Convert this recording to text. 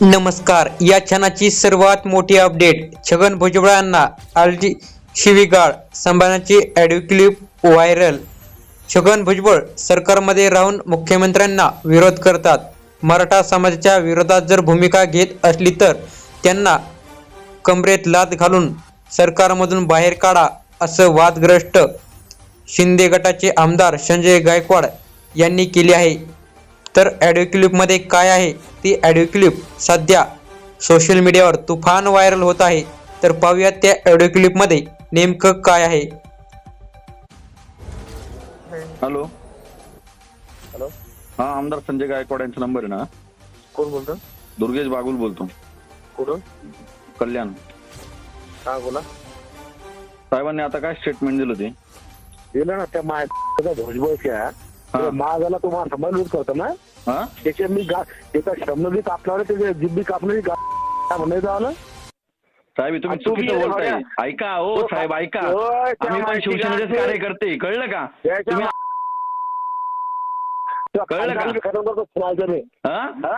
नमस्कार. या क्षणाची सर्वात मोठी अपडेट छगन भुजबळ यांना आलजी शिवीगाळ संभाजी ऑडिओ व्हायरल. छगन भुजबळ सरकारमध्ये राहून मुख्यमंत्र्यांना विरोध करतात. मराठा समाजाच्या विरोधात जर भूमिका घेत असली तर त्यांना कमरेत लात घालून सरकारमधून बाहेर काढा असं वादग्रस्त शिंदे गटाचे आमदार संजय गायकवाड यांनी केले आहे. तर ऑडिओ क्लिपमध्ये काय आहे? ती ऑडिओ क्लिप सध्या सोशल मीडियावर तुफान व्हायरल होत आहे. तर पाहूयात त्या ऑडिओ क्लिपमध्ये नेमकं काय आहे. हॅलो हॅलो हा आमदार संजय गायकवाड यांचा नंबर आहे ना? कोण बोलतो दुर्गेश बागुल बोलतो. कुठं कल्याण. हा बोला. साहेबांनी आता काय स्टेटमेंट दिलं ते? दिलं ना त्या माझ्या भोजबळच्या हा. माझाला तुम्हाला संबंधित करतो ना हा त्याचे मी गा त्याचा शब्द बी कापणार त्याचे जिब्बी कापणारी काय म्हणायचं आलं साहेब हे तुम्ही आणि तुम्ही चुकीचं हे बोलताय बघा. ऐका हो तो- साहेब ऐका त्या आम्ही पण माहिती शिवसेनेचेच का? कार्यकर्ते कळलं का त्याच्या तुम्ही त्या कळलं का? करतो फुलायचं हा हा?